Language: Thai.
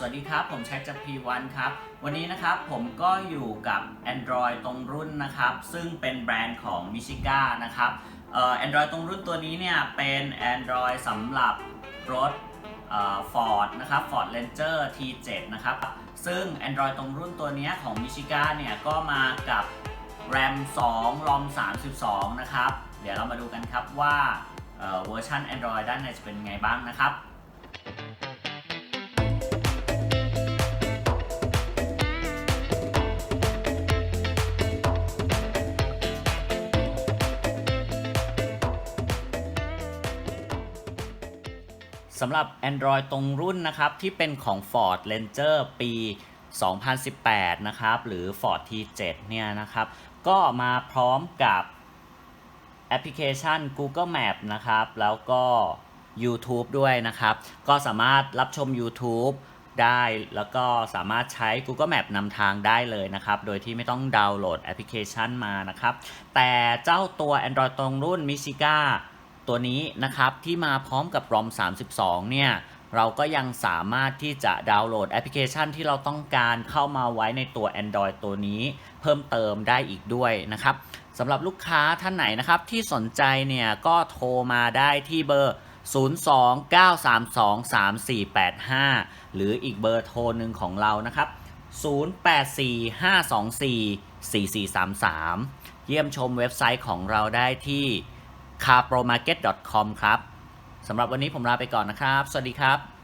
สวัสดีครับ ผมแช็คจาก P1 ครับ วันนี้นะครับผมก็อยู่กับ Android ตรงรุ่นนะครับ ซึ่งเป็นแบรนด์ของ Michiga นะครับเอ่อ Android ตรงรุ่นตัวนี้เนี่ย เป็น Android สำหรับรถเอ่อ Ford นะครับ Ford Ranger T7 นะครับ ซึ่ง Android ตรงรุ่นตัวนี้ของ Michiga เนี่ย ก็มากับ RAM 2 ROM 32 นะครับ เดี๋ยวเรามาดูกันครับว่าเอ่อเวอร์ชัน Android ด้านในจะเป็นไงบ้างนะครับ สำหรับ Android ตรงรุ่นนะครับ ที่เป็นของ Ford Ranger ปี 2018 นะครับ หรือ Ford T7 เนี่ยนะครับ ก็มาพร้อมกับแอปพลิเคชัน Google Map นะครับ แล้วก็ YouTube ด้วยนะครับ ก็สามารถรับชม YouTube ได้แล้วก็สามารถใช้ Google Map นำทางได้เลยนะครับ โดยที่ไม่ต้องดาวน์โหลดแอปพลิเคชันมานะครับ แต่เจ้าตัว Android ตรงรุ่น Michiga ตัวนี้นะครับที่มาพร้อมกับ ROM 32 เนี่ยเราก็ยังสามารถที่จะดาวน์โหลดแอปพลิเคชันที่เราต้องการเข้ามาไว้ในตัว Android ตัวนี้เพิ่มเติมได้อีกด้วยนะครับสำหรับลูกค้าท่านไหนนะครับที่สนใจเนี่ยก็โทรมาได้ที่เบอร์ 029323485 หรืออีกเบอร์โทรหนึ่งของเรานะครับ 0845244433 เยี่ยมชมเว็บไซต์ของเราได้ที่ carpromarket.com ครับสำหรับวันนี้ผมลาไปก่อนนะครับ สวัสดีครับ